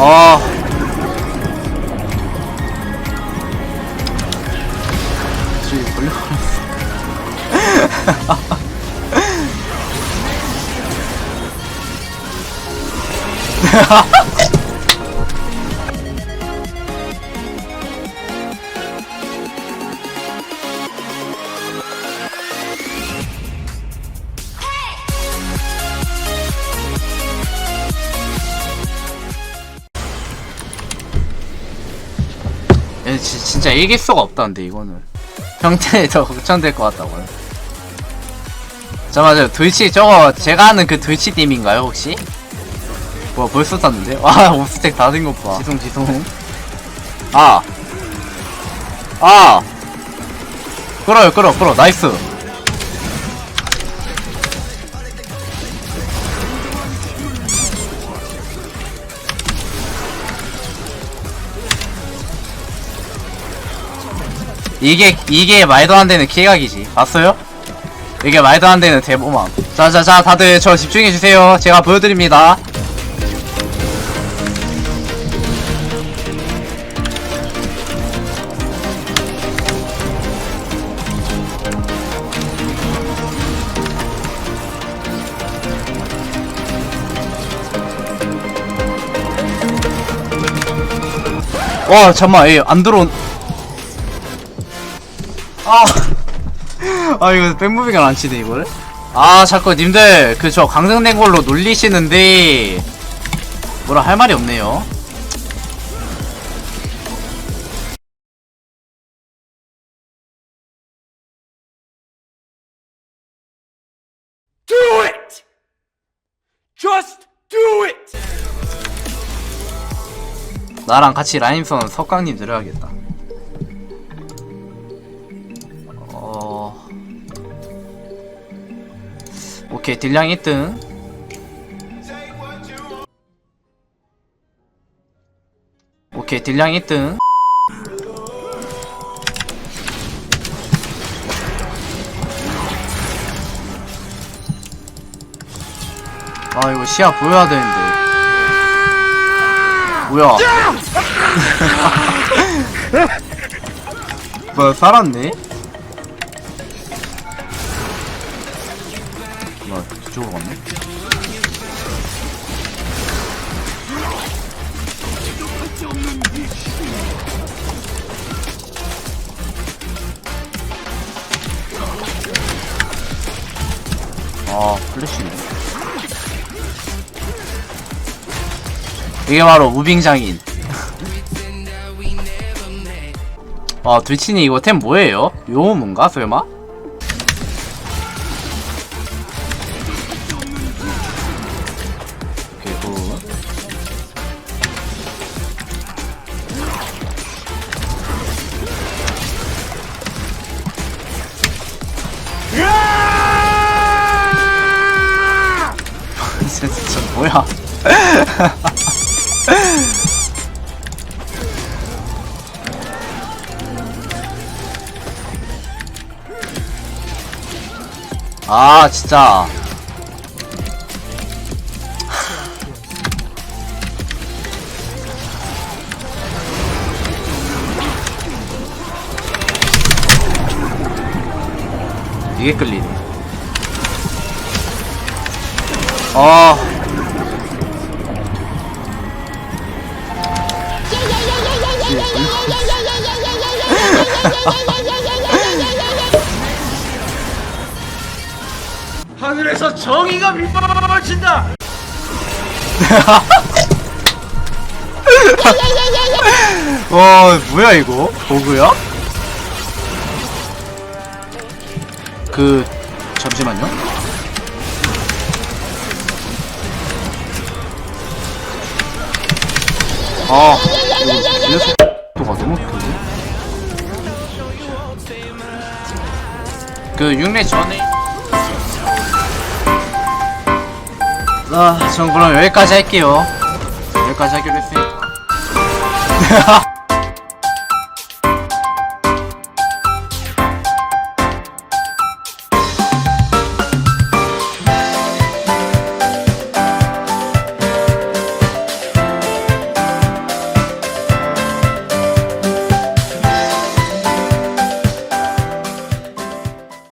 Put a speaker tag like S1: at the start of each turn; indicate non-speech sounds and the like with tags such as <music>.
S1: 아. 저기 <laughs> 걸려버렸어. 얘 지, 진짜 이길 수가 없다는데 이거는 형태에 더 걱정될 것 같다고요 저 맞아요 돌치 저거 제가 아는 그 돌치 팀인가요 혹시? 뭐야 벌써 탔는데? 와 <laughs> 옵스택 다 된 것봐 지송 지송 아! 아! 끌어요 끌어 끌어 나이스 이게 이게 말도 안 되는 킬각이지. 봤어요? 이게 말도 안 되는 대보망. 자자자 다들 저 집중해 주세요. 제가 보여드립니다. 와 잠만 얘안 들어온 아, 아 이거 백무빙을 안 치네 이걸. 아 자꾸 님들 그 저 강등된 걸로 놀리시는데 뭐라 할 말이 없네요. 나랑 같이 라임선 석강님 들어야겠다. 오케이 딜량 1등. 오케이 딜량 1등. 아 이거 시야 보여야 되는데. 뭐야? <laughs> 뭐야 살았네? 아 플래시네 이게 바로 무빙장인 <laughs> 아 들치니 이거 템 뭐예요? 요문가 설마? 진짜, 진짜 뭐야? <laughs> 아 진짜. <laughs> 이게 끌리네 아 <laughs>
S2: 하늘에서 정의가 빗발친다! <laughs>
S1: 와 뭐야 이거 버그야? 그 잠시만요 아. 이거 녀석 도가 너무 크지 그 6례 전에. 아 전 그럼 여기까지 할게요. 여기까지 하기로 했으니까 <laughs>